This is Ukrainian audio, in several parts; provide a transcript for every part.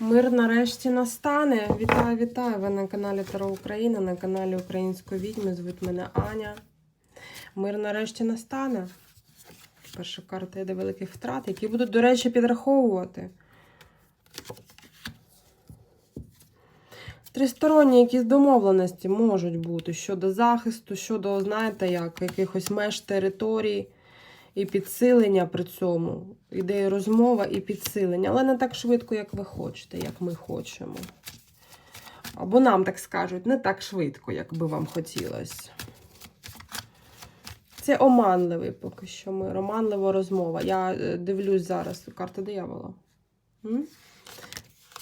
Мир нарешті настане. Вітаю, вітаю! Ви на каналі Таро Україна, на каналі Української відьми. Звуть мене Аня. Мир нарешті настане. Перша карта йде великих втрат, які будуть, до речі, підраховувати. Тристоронні якісь домовленості можуть бути щодо захисту, щодо, знаєте, як якихось меж територій і підсилення при цьому. Іде розмова і підсилення, але не так швидко, як ви хочете, як ми хочемо. Або нам так скажуть, не так швидко, як би вам хотілося. Це оманливий поки що ми. Оманлива розмова. Я е, дивлюсь зараз карта диявола.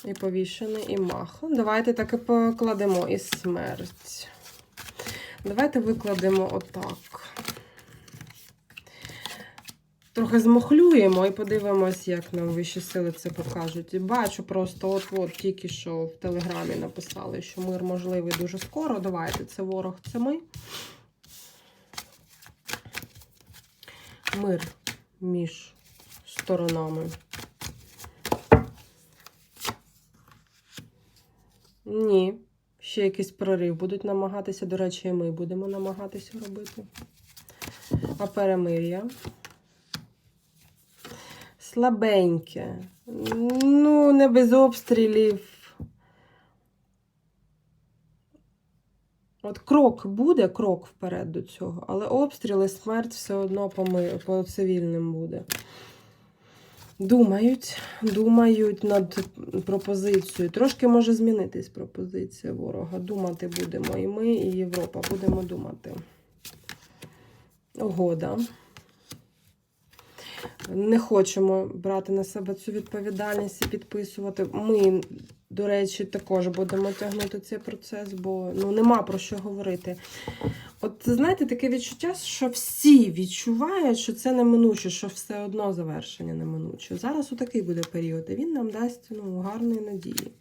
І повішений, і мах. Давайте так і покладемо і смерть. Давайте викладемо отак. Трохи змохлюємо і подивимось, як нам вищі сили це покажуть. І бачу просто, от-от тільки що в телеграмі написали, що мир можливий дуже скоро. Давайте, це ворог, це ми. Мир між сторонами. Ні. Ще якийсь прорив будуть намагатися. До речі, і ми будемо намагатися робити. А перемир'я. Слабеньке. Ну, не без обстрілів. От крок буде, крок вперед до цього, але обстріли, смерть все одно по, ми, по цивільним буде. Думають, думають над пропозицією. Трошки може змінитись пропозиція ворога. Думати будемо і ми, і Європа будемо думати. Угода. Не хочемо брати на себе цю відповідальність і підписувати. Ми, до речі, також будемо тягнути цей процес, бо ну, нема про що говорити. От знаєте, таке відчуття, що всі відчувають, що це неминуче, що все одно завершення неминуче. Зараз отакий буде період, і він нам дасть ну, гарної надії.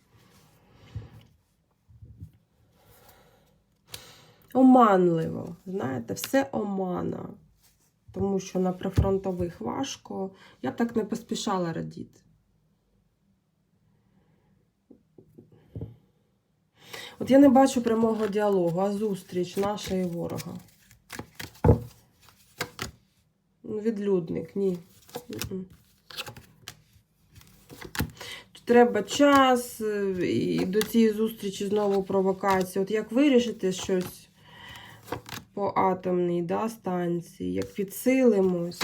Оманливо, знаєте, все омана. Тому що на прифронтових важко. Я б так не поспішала радіти. От я не бачу прямого діалогу, а зустріч наша і ворога. Ну, Відлюдник, ні. Мгм. Треба час е, і до цієї зустрічі знову провокація. От як вирішити щось по атомній да, станції, як підсилимось.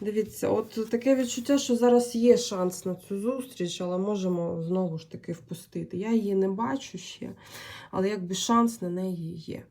Дивіться, от таке відчуття, що зараз є шанс на цю зустріч, але можемо знову ж таки впустити. Я її не бачу ще, але якби шанс на неї є.